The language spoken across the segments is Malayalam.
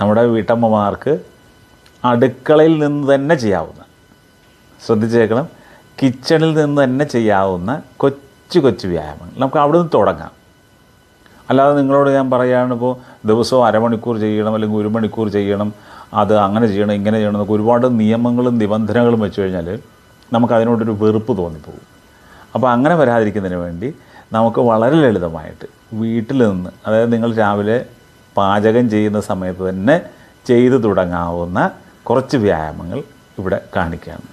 നമ്മുടെ വീട്ടമ്മമാർക്ക് അടുക്കളയിൽ നിന്ന് തന്നെ ചെയ്യാവുന്ന ശ്രദ്ധിച്ചേക്കണം കിച്ചണിൽ നിന്ന് തന്നെ ചെയ്യാവുന്ന കൊച്ചു കൊച്ചു വ്യായാമങ്ങൾ. നമുക്ക് അവിടെ നിന്ന് തുടങ്ങാം. അല്ലാതെ നിങ്ങളോട് ഞാൻ പറയുകയാണ് ഇപ്പോൾ ദിവസവും അരമണിക്കൂർ ചെയ്യണം അല്ലെങ്കിൽ ഒരു മണിക്കൂർ ചെയ്യണം അത് അങ്ങനെ ചെയ്യണം ഇങ്ങനെ ചെയ്യണം എന്നൊക്കെ ഒരുപാട് നിയമങ്ങളും നിബന്ധനകളും വെച്ച് കഴിഞ്ഞാൽ നമുക്ക് അതിനോടൊരു വെറുപ്പ് തോന്നിപ്പോകും. അപ്പോൾ അങ്ങനെ വരാതിരിക്കുന്നതിന് വേണ്ടി നമുക്ക് വളരെ ലളിതമായിട്ട് വീട്ടിൽ നിന്ന് അതായത് നിങ്ങൾ രാവിലെ പാചകം ചെയ്യുന്ന സമയത്ത് തന്നെ ചെയ്തു തുടങ്ങാവുന്ന കുറച്ച് വ്യായാമങ്ങൾ ഇവിടെ കാണിക്കുകയാണ്.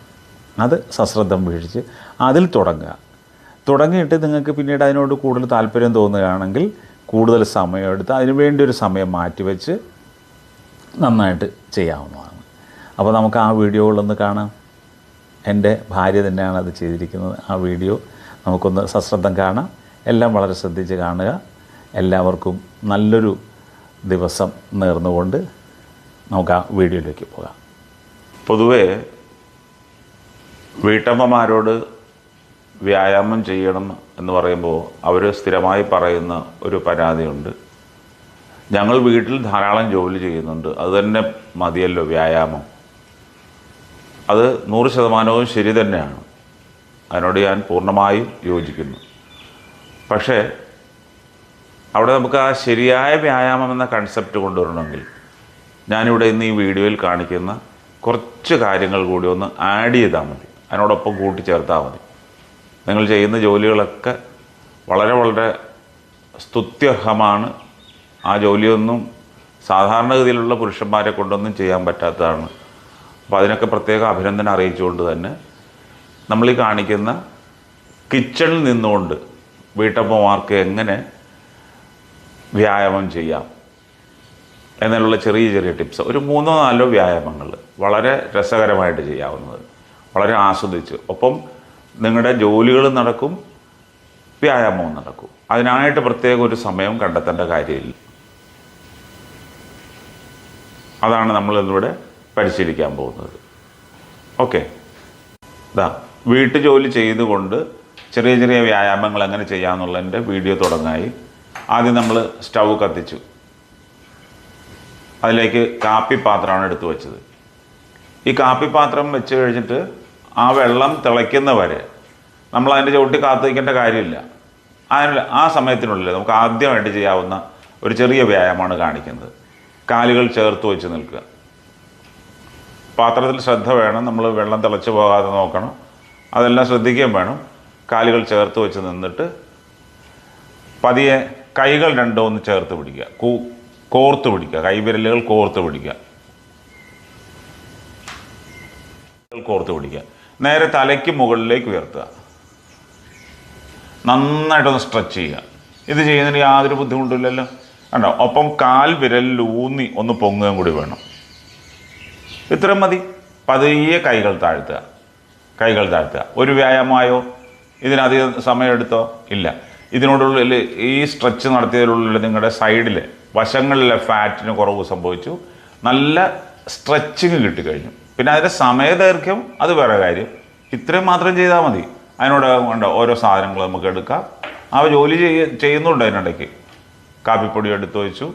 അത് സശ്രദ്ധം വീഴിച്ച് അതിൽ തുടങ്ങുക. തുടങ്ങിയിട്ട് നിങ്ങൾക്ക് പിന്നീട് അതിനോട് കൂടുതൽ താല്പര്യം തോന്നുകയാണെങ്കിൽ കൂടുതൽ സമയമെടുത്ത് അതിന് വേണ്ടി ഒരു സമയം മാറ്റിവെച്ച് നന്നായിട്ട് ചെയ്യാവുന്നതാണ്. അപ്പോൾ നമുക്ക് ആ വീഡിയോകളൊന്ന് കാണാം. എന്റെ ഭാര്യ തന്നെയാണ് അത് ചെയ്തിരിക്കുന്നത്. ആ വീഡിയോ നമുക്കൊന്ന് സശ്രദ്ധം കാണാം. എല്ലാം വളരെ ശ്രദ്ധിച്ച് കാണുക. എല്ലാവർക്കും നല്ലൊരു ദിവസം നേർന്നുകൊണ്ട് നമുക്ക് ആ വീഡിയോയിലേക്ക് പോകാം. പൊതുവേ വീട്ടമ്മമാരോട് വ്യായാമം ചെയ്യണം എന്ന് പറയുമ്പോൾ അവർ സ്ഥിരമായി പറയുന്ന ഒരു പരാതിയുണ്ട്. ഞങ്ങൾ വീട്ടിൽ ധാരാളം ജോലി ചെയ്യുന്നുണ്ട്. അത് തന്നെ മതിയല്ലോ വ്യായാമം. അത് നൂറ് ശതമാനവും ശരി തന്നെയാണ്. അതിനോട് ഞാൻ പൂർണമായും യോജിക്കുന്നു. പക്ഷേ അവിടെ നമുക്ക് ആ ശരിയായ വ്യായാമം എന്ന കൺസെപ്റ്റ് കൊണ്ടുവരണമെങ്കിൽ ഞാനിവിടെ ഇന്ന് ഈ വീഡിയോയിൽ കാണിക്കുന്ന കുറച്ച് കാര്യങ്ങൾ കൂടി ഒന്ന് ആഡ് ചെയ്താൽ മതി. അതിനോടൊപ്പം കൂട്ടിച്ചേർത്താൽ മതി. നിങ്ങൾ ചെയ്യുന്ന ജോലികളൊക്കെ വളരെ വളരെ സ്തുത്യർഹമാണ്. ആ ജോലിയൊന്നും സാധാരണഗതിയിലുള്ള പുരുഷന്മാരെ കൊണ്ടൊന്നും ചെയ്യാൻ പറ്റാത്തതാണ്. അപ്പോൾ അതിനൊക്കെ പ്രത്യേക അഭിനന്ദനം അറിയിച്ചുകൊണ്ട് തന്നെ നമ്മൾ ഈ കാണിക്കുന്ന കിച്ചണിൽ നിന്നുകൊണ്ട് വീട്ടമ്മമാർക്ക് എങ്ങനെ വ്യായാമം ചെയ്യാം എന്നുള്ള ചെറിയ ചെറിയ ടിപ്സ് ഒരു മൂന്നോ നാലോ വ്യായാമങ്ങൾ വളരെ രസകരമായിട്ട് ചെയ്യാവുന്നത്. വളരെ ആസ്വദിച്ച്. ഒപ്പം നിങ്ങളുടെ ജോലികൾ നടക്കും വ്യായാമവും നടക്കും. അതിനായിട്ട് പ്രത്യേക ഒരു സമയം കണ്ടെത്തേണ്ട കാര്യമില്ല. അതാണ് നമ്മൾ ഇന്നിവിടെ പരിശീലിക്കാൻ പോകുന്നത്. ഓക്കെ. ഇതാ വീട്ടുജോലി ചെയ്തുകൊണ്ട് ചെറിയ ചെറിയ വ്യായാമങ്ങൾ എങ്ങനെ ചെയ്യാമെന്നുള്ളതിന്റെ വീഡിയോ തുടങ്ങായി. ആദ്യം നമ്മൾ സ്റ്റൗ കത്തിച്ചു. അതിലേക്ക് കാപ്പി പാത്രമാണ് എടുത്തു വെച്ചത്. ഈ കാപ്പി പാത്രം വെച്ച് കഴിഞ്ഞിട്ട് ആ വെള്ളം തിളയ്ക്കുന്ന വരെ നമ്മൾ അതിന്റെ ചവിട്ടി കാത്തു വയ്ക്കേണ്ട കാര്യമില്ല. അതിനുള്ള ആ സമയത്തിനുള്ളിൽ നമുക്ക് ആദ്യമായിട്ട് ചെയ്യാവുന്ന ഒരു ചെറിയ വ്യായാമമാണ് കാണിക്കുന്നത്. കാലുകൾ ചേർത്ത് വെച്ച് നിൽക്കുക. പാത്രത്തിൽ ശ്രദ്ധ വേണം. നമ്മൾ വെള്ളം തിളച്ച് പോകാതെ നോക്കണം. അതെല്ലാം ശ്രദ്ധിക്കുകയും വേണം. കാലുകൾ ചേർത്ത് വെച്ച് നിന്നിട്ട് പതിയെ കൈകൾ രണ്ടോ ഒന്ന് ചേർത്ത് പിടിക്കുക. കൂ കോർത്ത് പിടിക്കുക. കൈവിരലുകൾ കോർത്ത് പിടിക്കുക. കോർത്ത് പിടിക്കുക. നേരെ തലയ്ക്ക് മുകളിലേക്ക് ഉയർത്തുക. നന്നായിട്ടൊന്ന് സ്ട്രെച്ച് ചെയ്യുക. ഇത് ചെയ്യുന്നതിന് യാതൊരു ബുദ്ധിമുട്ടില്ലല്ലോ. കണ്ടോ? ഒപ്പം കാൽ വിരലിൽ ഊന്നി ഒന്ന് പൊങ്ങുകയും കൂടി വേണം. ഇത്രയും മതി. പതിയെ കൈകൾ താഴ്ത്തുക. കൈകൾ താഴ്ത്തുക. ഒരു വ്യായാമമായോ? ഇതിനധികം സമയമെടുത്തോ ഇല്ല. ഇതിനോടുള്ളിൽ ഈ സ്ട്രെച്ച് നടത്തിയതിനുള്ളിൽ നിങ്ങളുടെ സൈഡിൽ വശങ്ങളിലെ ഫാറ്റിന് കുറവ് സംഭവിച്ചു. നല്ല സ്ട്രെച്ചിങ് കിട്ടിക്കഴിഞ്ഞു പിന്നെ അതിന്റെ സമയദൈർഘ്യം അത് വേറെ കാര്യം. ഇത്രയും മാത്രം ചെയ്താൽ മതി. അതിനോട് വേണ്ട ഓരോ സാധനങ്ങൾ നമുക്ക് എടുക്കാം. ആ ജോലി ചെയ്യ ചെയ്യുന്നുണ്ട് അതിനിടയ്ക്ക്. കാപ്പിപ്പൊടി എടുത്തു വെച്ചു.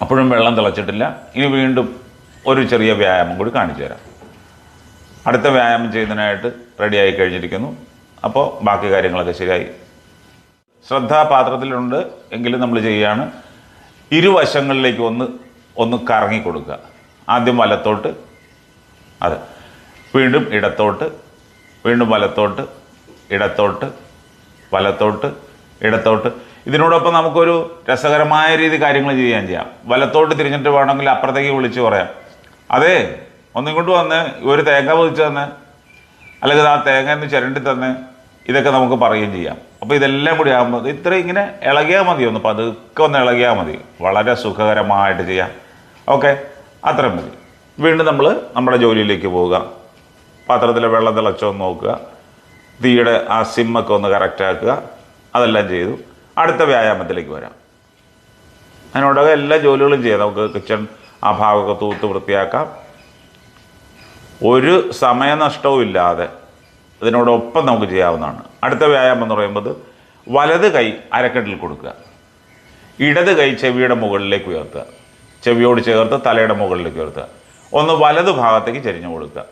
അപ്പോഴും വെള്ളം തിളച്ചിട്ടില്ല. ഇനി വീണ്ടും ഒരു ചെറിയ വ്യായാമം കൂടി കാണിച്ചു തരാം. അടുത്ത വ്യായാമം ചെയ്യുന്നതിനായിട്ട് റെഡിയായി കഴിഞ്ഞിരിക്കുന്നു. അപ്പോൾ ബാക്കി കാര്യങ്ങളൊക്കെ ശരിയായി. ശ്രദ്ധാപാത്രത്തിലുണ്ട് എങ്കിലും നമ്മൾ ചെയ്യുകയാണ് ഇരുവശങ്ങളിലേക്ക് ഒന്ന് ഒന്ന് കറങ്ങി കൊടുക്കുക ആദ്യം വലത്തോട്ട് അതെ. വീണ്ടും ഇടത്തോട്ട് വീണ്ടും വലത്തോട്ട് ഇടത്തോട്ട് വലത്തോട്ട് ഇടത്തോട്ട്. ഇതിനോടൊപ്പം നമുക്കൊരു രസകരമായ രീതി കാര്യങ്ങൾ ചെയ്യാൻ ചെയ്യാം. വലത്തോട്ട് തിരിഞ്ഞിട്ട് വേണമെങ്കിൽ അപ്പുറത്തേക്ക് വിളിച്ച് പറയാം. അതെ ഒന്നിങ്ങോട്ട് വന്ന് ഒരു തേങ്ങ പൊതിച്ച് തന്നെ അല്ലെങ്കിൽ ആ തേങ്ങ എന്ന് ചിരണ്ടി തന്നെ ഇതൊക്കെ നമുക്ക് പറയുകയും ചെയ്യാം. അപ്പോൾ ഇതെല്ലാം കൂടി ആകുമ്പോൾ ഇത്ര ഇങ്ങനെ ഇളകിയാൽ മതി ഒന്ന് പതുക്കെ ഒന്ന് ഇളകിയാൽ മതി. വളരെ സുഖകരമായിട്ട് ചെയ്യാം. ഓക്കെ? അത്രയും മതി. വീണ്ടും നമ്മൾ നമ്മുടെ ജോലിയിലേക്ക് പോവുക. പാത്രത്തിലെ വെള്ളം തിളച്ചൊന്ന് നോക്കുക. തീയുടെ ആ സിമ്മൊക്കെ ഒന്ന് കറക്റ്റാക്കുക അതെല്ലാം ചെയ്തു. അടുത്ത വ്യായാമത്തിലേക്ക് വരാം. അതിനോടൊക്കെ എല്ലാ ജോലികളും ചെയ്യാം. നമുക്ക് കിച്ചൺ ആ ഭാഗമൊക്കെ തൂത്ത് വൃത്തിയാക്കാം. ഒരു സമയനഷ്ടവും ഇല്ലാതെ ഇതിനോടൊപ്പം നമുക്ക് ചെയ്യാവുന്നതാണ്. അടുത്ത വ്യായാമം എന്ന് പറയുമ്പോൾ വലത് കൈ അരക്കെട്ടിൽ കൊടുക്കുക. ഇടത് കൈ ചെവിയുടെ മുകളിലേക്ക് ഉയർത്തുക. ചെവിയോട് ചേർത്ത് തലയുടെ മുകളിലേക്ക് ഉയർത്തുക. ഒന്ന് വലത് ഭാഗത്തേക്ക് ചെരിഞ്ഞു കൊടുക്കുക.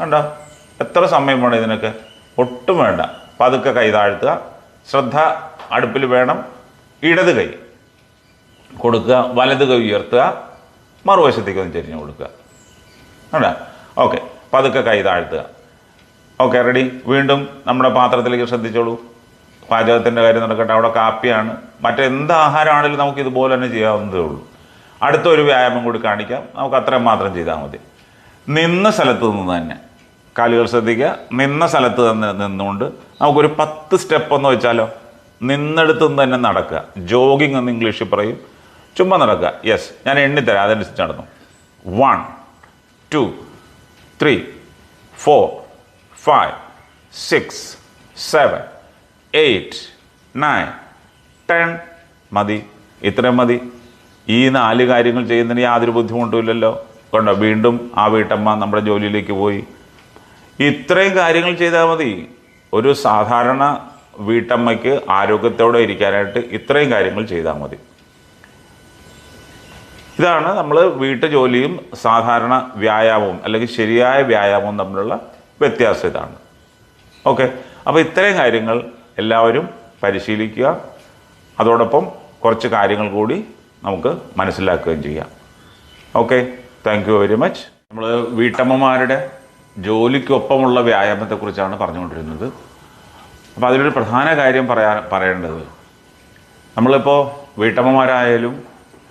കണ്ടോ? എത്ര സമയം വേണം ഇതിനൊക്കെ? ഒട്ടും വേണ്ട. പതുക്കെ കൈ താഴ്ത്തുക. ശ്രദ്ധ അടുപ്പിൽ വേണം. ഇടത് കൈ കൊടുക്കുക. വലത് കൈ ഉയർത്തുക. മറുവശത്തേക്ക് ഒന്ന് ചെരിഞ്ഞു കൊടുക്കുക. കണ്ടോ? ഓക്കെ. പതുക്കെ കൈ താഴ്ത്തുക. ഓക്കെ റെഡി വീണ്ടും നമ്മുടെ പാത്രത്തിലേക്ക് ശ്രദ്ധിച്ചോളൂ. പാചകത്തിന്റെ കാര്യം നടക്കട്ടെ. അവിടെ കാപ്പിയാണ്. മറ്റെന്ത് ആഹാരമാണെങ്കിലും നമുക്ക് ഇതുപോലെ തന്നെ ചെയ്യാവുന്നതേ ഉള്ളൂ. അടുത്തൊരു വ്യായാമം കൂടി കാണിക്കാം. നമുക്ക് അത്രയും മാത്രം ചെയ്താൽ മതി. നിന്ന സ്ഥലത്ത് നിന്ന് തന്നെ. കാലുകൾ ശ്രദ്ധിക്കുക. നിന്ന സ്ഥലത്ത് തന്നെ നിന്നുകൊണ്ട് നമുക്കൊരു പത്ത് സ്റ്റെപ്പ് എന്ന് വെച്ചാലോ? നിന്നെടുത്ത് നിന്ന് തന്നെ നടക്കുക. ജോഗിങ് എന്ന് ഇംഗ്ലീഷിൽ പറയും. ചുമ്മാ നടക്കുക. യെസ് ഞാൻ എണ്ണിത്തരാം. അതനുസരിച്ച് നടന്നു. One two three four five six seven eight nine ten മതി. ഇത്രയും മതി. ഈ നാല് കാര്യങ്ങൾ ചെയ്യുന്നതിന് യാതൊരു ബുദ്ധിമുട്ടുമില്ലല്ലോ. കണ്ടോ? വീണ്ടും ആ വീട്ടമ്മ നമ്മുടെ ജോലിയിലേക്ക് പോയി. ഇത്രയും കാര്യങ്ങൾ ചെയ്താൽ മതി. ഒരു സാധാരണ വീട്ടമ്മയ്ക്ക് ആരോഗ്യത്തോടെ ഇരിക്കാനായിട്ട് ഇത്രയും കാര്യങ്ങൾ ചെയ്താൽ മതി. ഇതാണ് നമ്മൾ വീട്ടുജോലിയും സാധാരണ വ്യായാമവും അല്ലെങ്കിൽ ശരിയായ വ്യായാമവും തമ്മിലുള്ള വ്യത്യാസം ഇതാണ്. ഓക്കെ അപ്പോൾ ഇത്രയും കാര്യങ്ങൾ എല്ലാവരും പരിശീലിക്കുക. അതോടൊപ്പം കുറച്ച് കാര്യങ്ങൾ കൂടി നമുക്ക് മനസ്സിലാക്കുകയും ചെയ്യാം. Okay thank you very much നമ്മൾ വീട്ടമ്മമാരുടെ ജോലിക്കൊപ്പമുള്ള വ്യായാമത്തെക്കുറിച്ചാണ് പറഞ്ഞുകൊണ്ടിരുന്നത്. അപ്പോൾ അതിലൊരു പ്രധാന കാര്യം പറയാൻ പറയേണ്ടത്. നമ്മളിപ്പോൾ വീട്ടമ്മമാരായാലും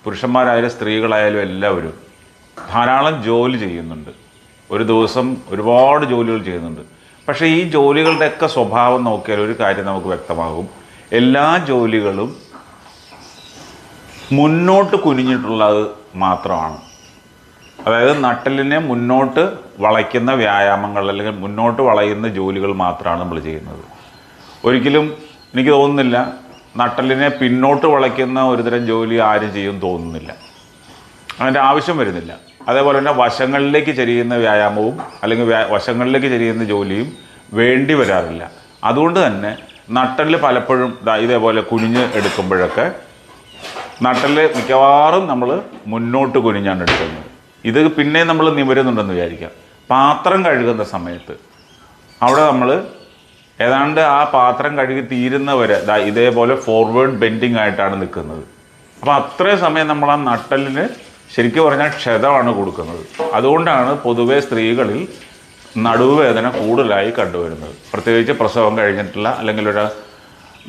പുരുഷന്മാരായാലും സ്ത്രീകളായാലും എല്ലാവരും ധാരാളം ജോലി ചെയ്യുന്നുണ്ട്. ഒരു ദിവസം ഒരുപാട് ജോലികൾ ചെയ്യുന്നുണ്ട്. പക്ഷേ ഈ ജോലികളുടെയൊക്കെ സ്വഭാവം നോക്കിയാൽ ഒരു കാര്യം നമുക്ക് വ്യക്തമാകും. എല്ലാ ജോലികളും മുന്നോട്ട് കുനിഞ്ഞിട്ടുള്ളത് മാത്രമാണ്. അതായത് നട്ടലിനെ മുന്നോട്ട് വളയ്ക്കുന്ന വ്യായാമങ്ങൾ അല്ലെങ്കിൽ മുന്നോട്ട് വളയുന്ന ജോലികൾ മാത്രമാണ് നമ്മൾ ചെയ്യുന്നത്. ഒരിക്കലും എനിക്ക് തോന്നുന്നില്ല നട്ടലിനെ പിന്നോട്ട് വളയ്ക്കുന്ന ഒരുതരം ജോലി ആരും ചെയ്യും തോന്നുന്നില്ല. അതിന്റെ ആവശ്യം വരുന്നില്ല. അതേപോലെ തന്നെ വശങ്ങളിലേക്ക് ചെരിയുന്ന വ്യായാമവും അല്ലെങ്കിൽ വശങ്ങളിലേക്ക് ചെരിയുന്ന ജോലിയും വേണ്ടി വരാറില്ല. അതുകൊണ്ട് തന്നെ നട്ടലിൽ പലപ്പോഴും ഇതേപോലെ കുനിഞ്ഞ് എടുക്കുമ്പോഴൊക്കെ നട്ടലിൽ മിക്കവാറും നമ്മൾ മുന്നോട്ട് കുനിഞ്ഞാണ് എടുക്കുന്നത്. ഇത് പിന്നെ നമ്മൾ നിവരുന്നുണ്ടെന്ന് വിചാരിക്കാം. പാത്രം കഴുകുന്ന സമയത്ത് അവിടെ നമ്മൾ ഏതാണ്ട് ആ പാത്രം കഴുകി തീരുന്നവരെ ഇതേപോലെ ഫോർവേഡ് ബെൻഡിങ് ആയിട്ടാണ് നിൽക്കുന്നത്. അപ്പോൾ അത്രയും സമയം നമ്മൾ ആ നട്ടലിന് ശരിക്കും പറഞ്ഞാൽ ക്ഷതമാണ് കൊടുക്കുന്നത്. അതുകൊണ്ടാണ് പൊതുവെ സ്ത്രീകളിൽ നടുവേദന കൂടുതലായി കണ്ടുവരുന്നത്. പ്രത്യേകിച്ച് പ്രസവം കഴിഞ്ഞിട്ടുള്ള അല്ലെങ്കിൽ ഒരു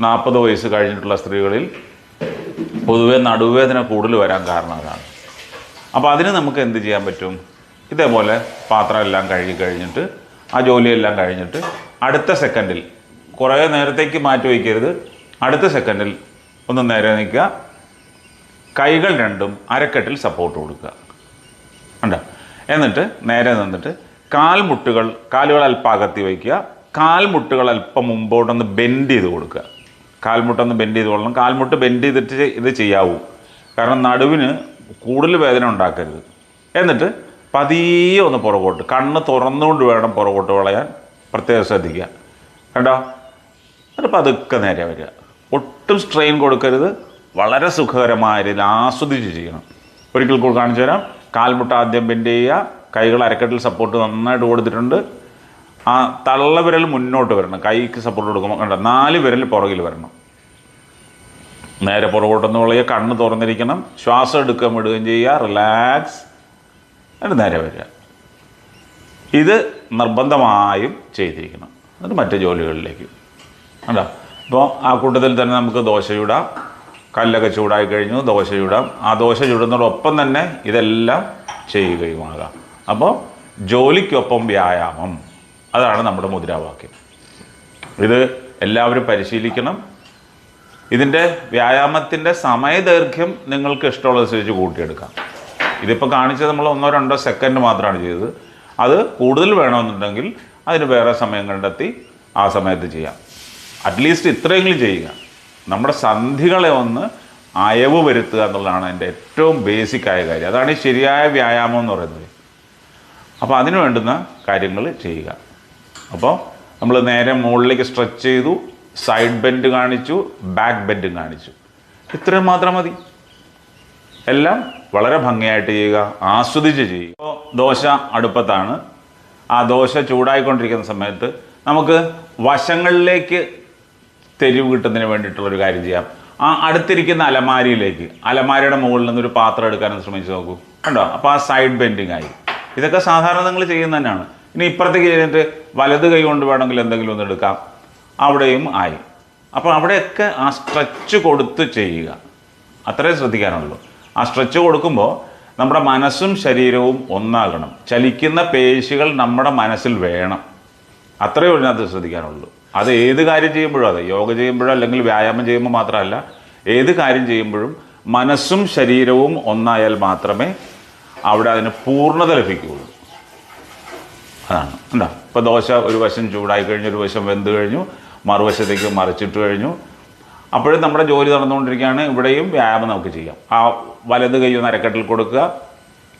നാൽപ്പത് വയസ്സ് കഴിഞ്ഞിട്ടുള്ള സ്ത്രീകളിൽ പൊതുവെ നടുവേദന കൂടുതൽ വരാൻ കാരണം അതാണ്. അപ്പോൾ അതിന് നമുക്ക് എന്ത് ചെയ്യാൻ പറ്റും? ഇതേപോലെ പാത്രം എല്ലാം കഴുകി കഴിഞ്ഞിട്ട് ആ ജോലിയെല്ലാം കഴിഞ്ഞിട്ട് അടുത്ത സെക്കൻഡിൽ കുറേ നേരത്തേക്ക് മാറ്റി വയ്ക്കരുത്. അടുത്ത സെക്കൻഡിൽ ഒന്ന് നേരെ നിൽക്കുക കൈകൾ രണ്ടും അരക്കെട്ടിൽ സപ്പോർട്ട് കൊടുക്കുക. ഉണ്ട് എന്നിട്ട് നേരെ നിന്നിട്ട് കാൽമുട്ടുകൾ കാലുകൾ അല്പം അകത്തി വയ്ക്കുക. കാൽമുട്ടുകൾ അല്പം മുമ്പോട്ടൊന്ന് ബെൻഡ് ചെയ്ത് കൊടുക്കുക. കാൽമുട്ടൊന്ന് ബെൻഡ് ചെയ്ത് കൊള്ളണം. കാൽമുട്ട് ബെൻഡ് ചെയ്തിട്ട് ഇത് ചെയ്യാവൂ. കാരണം നടുവിന് കൂടുതൽ വേദന ഉണ്ടാക്കരുത്. എന്നിട്ട് പതിയെ ഒന്ന് പുറകോട്ട് കണ്ണ് തുറന്നുകൊണ്ട് വേണം പുറകോട്ട് വളയാൻ പ്രത്യേകം ശ്രദ്ധിക്കുക. കണ്ടോ? എന്നിട്ട് പതുക്കെ നേരെ വരിക. ഒട്ടും സ്ട്രെയിൻ കൊടുക്കരുത്. വളരെ സുഖകരമായ രീതിയിൽ ആസ്വദിച്ച് ചെയ്യണം ഒരിക്കൽ കൂടി കാണിച്ചു തരാം. കാൽമുട്ട ആദ്യം ബെൻഡ് ചെയ്യുക. കൈകൾ അരക്കെട്ടിൽ സപ്പോർട്ട് നന്നായിട്ട് കൊടുത്തിട്ടുണ്ട്. ആ തള്ള വിരൽ മുന്നോട്ട് വരണം. കൈക്ക് സപ്പോർട്ട് കൊടുക്കുമ്പോൾ കണ്ട നാല് വിരൽ പുറകിൽ വരണം. നേരെ പുറകോട്ടൊന്ന് വിളയുക. കണ്ണ് തുറന്നിരിക്കണം. ശ്വാസം എടുക്കുകയും വിടുകയും ചെയ്യുക. റിലാക്സ് എന്നിട്ട് നേരെ വരിക. ഇത് നിർബന്ധമായും ചെയ്തിരിക്കണം. എന്നിട്ട് മറ്റു ജോലികളിലേക്ക്. കണ്ടോ? അപ്പോൾ ആ കൂട്ടത്തിൽ തന്നെ നമുക്ക് ദോശ കല്ലൊക്കെ ചൂടായി കഴിഞ്ഞു ദോശ ചൂടാം. ആ ദോശ ചൂടുന്നതോടൊപ്പം തന്നെ ഇതെല്ലാം ചെയ്യുകയുമാകാം. അപ്പോൾ ജോലിക്കൊപ്പം വ്യായാമം. അതാണ് നമ്മുടെ മുദ്രാവാക്യം. ഇത് എല്ലാവരും പരിശീലിക്കണം. ഇതിന്റെ വ്യായാമത്തിന്റെ സമയദൈർഘ്യം നിങ്ങൾക്ക് ഇഷ്ടമുള്ളതനുസരിച്ച് കൂട്ടിയെടുക്കാം. ഇതിപ്പോൾ കാണിച്ചത് നമ്മൾ ഒന്നോ രണ്ടോ സെക്കൻഡ് മാത്രമാണ് ചെയ്തത്. അത് കൂടുതൽ വേണമെന്നുണ്ടെങ്കിൽ അതിന് വേറെ സമയം കണ്ടെത്തി ആ സമയത്ത് ചെയ്യാം. അറ്റ്ലീസ്റ്റ് ഇത്രയെങ്കിലും ചെയ്യുക. നമ്മുടെ സന്ധികളെ ഒന്ന് അയവ് വരുത്തുക എന്നുള്ളതാണ് എന്റെ ഏറ്റവും ബേസിക് ആയ കാര്യം. അതാണ് ഈ ശരിയായ വ്യായാമം എന്ന് പറയുന്നത്. അപ്പോൾ അതിന് വേണ്ടുന്ന കാര്യങ്ങൾ ചെയ്യുക. അപ്പോൾ നമ്മൾ നേരെ മുകളിലേക്ക് സ്ട്രെച്ച് ചെയ്തു സൈഡ് ബെൻഡ് കാണിച്ചു ബാക്ക് ബെൻഡും കാണിച്ചു. ഇത്രയും മാത്രം മതി. എല്ലാം വളരെ ഭംഗിയായിട്ട് ചെയ്യുക ആസ്വദിച്ച് ചെയ്യുക. ഇപ്പോൾ ദോശ അടുപ്പത്താണ്. ആ ദോശ ചൂടായിക്കൊണ്ടിരിക്കുന്ന സമയത്ത് നമുക്ക് വശങ്ങളിലേക്ക് തെരുവ് കിട്ടുന്നതിന് വേണ്ടിയിട്ടുള്ളൊരു കാര്യം ചെയ്യാം. ആ അടുത്തിരിക്കുന്ന അലമാരിയിലേക്ക്. അലമാരിയുടെ മുകളിൽ നിന്നൊരു പാത്രം എടുക്കാൻ ശ്രമിച്ച് നോക്കൂ. കണ്ടോ? അപ്പോൾ ആ സൈഡ് ബെൻഡിങ് ആയി. ഇതൊക്കെ സാധാരണ നിങ്ങൾ ചെയ്യുന്ന തന്നെയാണ്. ഇനി ഇപ്പുറത്തേക്ക് ചെയ്തിട്ട് വലത് കൈ കൊണ്ട് വേണമെങ്കിൽ എന്തെങ്കിലും ഒന്ന് എടുക്കാം. അവിടെയും ആയി. അപ്പോൾ അവിടെയൊക്കെ ആ സ്ട്രെച്ച് കൊടുത്ത് ചെയ്യുക. അത്രേ ശ്രദ്ധിക്കാനുള്ളൂ. ആ സ്ട്രെച്ച് കൊടുക്കുമ്പോൾ നമ്മുടെ മനസ്സും ശരീരവും ഒന്നാകണം. ചലിക്കുന്ന പേശികൾ നമ്മുടെ മനസ്സിൽ വേണം. അത്രയേ അതിനകത്ത് ശ്രദ്ധിക്കാനുള്ളൂ. അത് ഏത് കാര്യം ചെയ്യുമ്പോഴും അതെ. യോഗ ചെയ്യുമ്പോഴോ അല്ലെങ്കിൽ വ്യായാമം ചെയ്യുമ്പോൾ മാത്രമല്ല ഏത് കാര്യം ചെയ്യുമ്പോഴും മനസ്സും ശരീരവും ഒന്നായാൽ മാത്രമേ അവിടെ അതിന് പൂർണത ലഭിക്കുകയുള്ളൂ. അതാണ്. എന്താ ഇപ്പോൾ ദോശ ഒരു വശം ചൂടായി കഴിഞ്ഞു ഒരു വശം വെന്ത് കഴിഞ്ഞു മറുവശത്തേക്ക് മറിച്ചിട്ട് കഴിഞ്ഞു. അപ്പോഴും നമ്മുടെ ജോലി നടന്നുകൊണ്ടിരിക്കുകയാണ്. ഇവിടെയും വ്യായാമം നമുക്ക് ചെയ്യാം. ആ വലത് കൈ ഒന്ന് അരക്കെട്ടിൽ കൊടുക്കുക.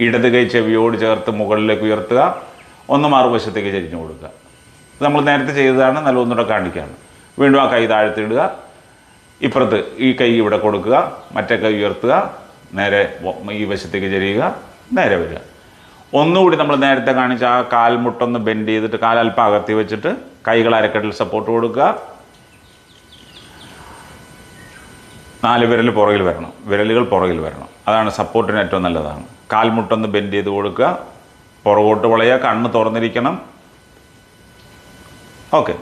ഇടത് കൈ ചെവിയോട് ചേർത്ത് മുകളിലേക്ക് ഉയർത്തുക. ഒന്ന് മറുവശത്തേക്ക് ചരിഞ്ഞു കൊടുക്കുക. നമ്മൾ നേരത്തെ ചെയ്തതാണ് നല്ല ഒന്നുകൂടെ കാണിക്കുകയാണ്. വീണ്ടും ആ കൈ താഴ്ത്തിയിടുക. ഇപ്പുറത്ത് ഈ കൈ ഇവിടെ കൊടുക്കുക. മറ്റേ കൈ ഉയർത്തുക. നേരെ ഈ വശത്തേക്ക് ചെരിയുക. നേരെ വരിക. ഒന്നുകൂടി നമ്മൾ നേരത്തെ കാണിച്ച ആ കാൽമുട്ടൊന്ന് ബെൻഡ് ചെയ്തിട്ട് കാലൽപ്പം അകത്തി വെച്ചിട്ട് കൈകൾ അരക്കെട്ടിൽ സപ്പോർട്ട് കൊടുക്കുക. നാല് വിരൽ പുറകിൽ വരണം. വിരലുകൾ പുറകിൽ വരണം. അതാണ് സപ്പോർട്ടിന് ഏറ്റവും നല്ലതാണ്. കാൽമുട്ടൊന്ന് ബെൻഡ് ചെയ്ത് കൊടുക്കുക. പുറകോട്ട് വളയുക. കണ്ണ് തുറന്നിരിക്കണം. ഓക്കെ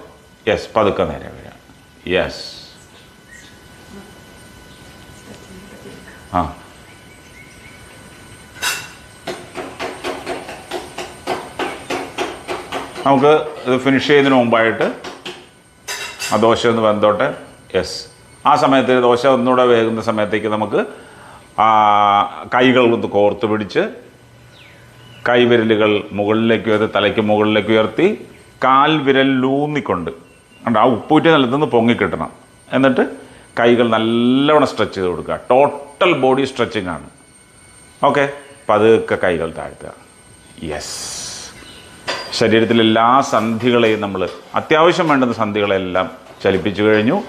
യെസ് പതുക്കെ നേരെ വരാം യെസ് ആ നമുക്ക് ഇത് ഫിനിഷ് ചെയ്യുന്നതിന് മുമ്പായിട്ട് ആ ദോശ ഒന്ന് വെന്തോട്ടെ. യെസ് ആ സമയത്ത് ദോശ ഒന്നുകൂടെ വേകുന്ന സമയത്തേക്ക് നമുക്ക് കൈകൾ ഒന്ന് കോർത്ത് പിടിച്ച് കൈവിരലുകൾ മുകളിലേക്ക് ഉയർത്തി തലയ്ക്ക് മുകളിലേക്ക് ഉയർത്തി കാൽ വിരൽ ലൂന്നിക്കൊണ്ട് കണ്ടോ ആ ഉപ്പൂറ്റി നിലത്തുനിന്ന് പൊങ്ങിക്കിട്ടണം. എന്നിട്ട് കൈകൾ നല്ലവണ്ണം സ്ട്രെച്ച് ചെയ്ത് കൊടുക്കുക. ടോട്ടൽ ബോഡി സ്ട്രെച്ചിങ് ആണ്. ഓക്കെ പതുക്കെ കൈകൾ താഴ്ത്തുക. യെസ് ശരീരത്തിലെ എല്ലാ സന്ധികളെയും നമ്മൾ അത്യാവശ്യം വേണ്ടുന്ന സന്ധികളെല്ലാം ചലിപ്പിച്ചു കഴിഞ്ഞു.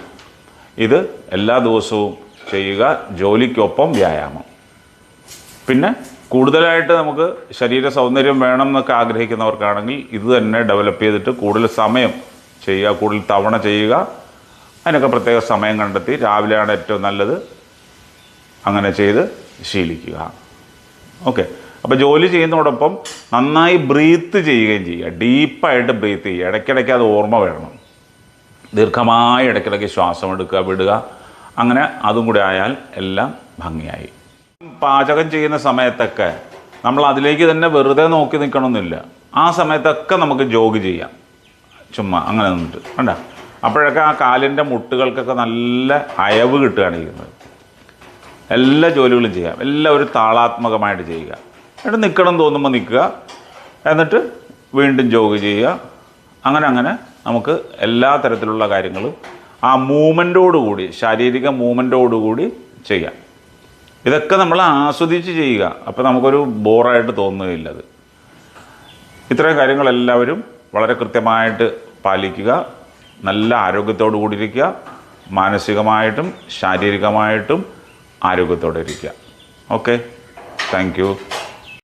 ഇത് എല്ലാ ദിവസവും ചെയ്യുക ജോലിക്കൊപ്പം വ്യായാമം. പിന്നെ കൂടുതലായിട്ട് നമുക്ക് ശരീര സൗന്ദര്യം വേണം എന്നൊക്കെ ആഗ്രഹിക്കുന്നവർക്കാണെങ്കിൽ ഇത് തന്നെ ഡെവലപ്പ് ചെയ്തിട്ട് കൂടുതൽ സമയം ചെയ്യുക കൂടുതൽ തവണ ചെയ്യുക. അതിനൊക്കെ പ്രത്യേക സമയം കണ്ടെത്തി രാവിലെയാണ് ഏറ്റവും നല്ലത്. അങ്ങനെ ചെയ്ത് ശീലിക്കുക. ഓക്കെ അപ്പോൾ ജോലി ചെയ്യുന്നതോടൊപ്പം നന്നായി ബ്രീത്ത് ചെയ്യുകയും ചെയ്യുക. ഡീപ്പായിട്ട് ബ്രീത്ത് ചെയ്യുക. ഇടയ്ക്കിടയ്ക്ക് അത് ഓർമ്മ വേണം ദീർഘമായി ഇടയ്ക്കിടയ്ക്ക് ശ്വാസം എടുക്കുക വിടുക. അങ്ങനെ അതും കൂടി ആയാൽ എല്ലാം ഭംഗിയായി. പാചകം ചെയ്യുന്ന സമയത്തൊക്കെ നമ്മൾ അതിലേക്ക് തന്നെ വെറുതെ നോക്കി നിൽക്കണമെന്നില്ല ആ സമയത്തൊക്കെ നമുക്ക് ജോഗ് ചെയ്യാം. ചുമ്മാ അങ്ങനെ നിന്നിട്ട്. വേണ്ട അപ്പോഴൊക്കെ ആ കാലിന്റെ മുട്ടുകൾക്കൊക്കെ നല്ല അയവ് കിട്ടുകയാണ് ചെയ്യുന്നത് എല്ലാ ജോലികളും ചെയ്യാം. എല്ലാം ഒരു താളാത്മകമായിട്ട് ചെയ്യുക. എന്നിട്ട് നിൽക്കണം തോന്നുമ്പോൾ നിൽക്കുക. എന്നിട്ട് വീണ്ടും ജോഗ് ചെയ്യുക. അങ്ങനെ അങ്ങനെ നമുക്ക് എല്ലാ തരത്തിലുള്ള കാര്യങ്ങളും ആ മൂമെന്റോടുകൂടി ശാരീരിക മൂമെന്റോടുകൂടി ചെയ്യാം. ഇതൊക്കെ നമ്മൾ ആസ്വദിച്ച് ചെയ്യുക. അപ്പോൾ നമുക്കൊരു ബോറായിട്ട് തോന്നുകയില്ല അത്. ഇത്രയും കാര്യങ്ങളെല്ലാവരും വളരെ കൃത്യമായിട്ട് പാലിക്കുക. നല്ല ആരോഗ്യത്തോടു കൂടിയിരിക്കുക. മാനസികമായിട്ടും ശാരീരികമായിട്ടും ആരോഗ്യത്തോടെ ഇരിക്കുക. ഓക്കെ? താങ്ക്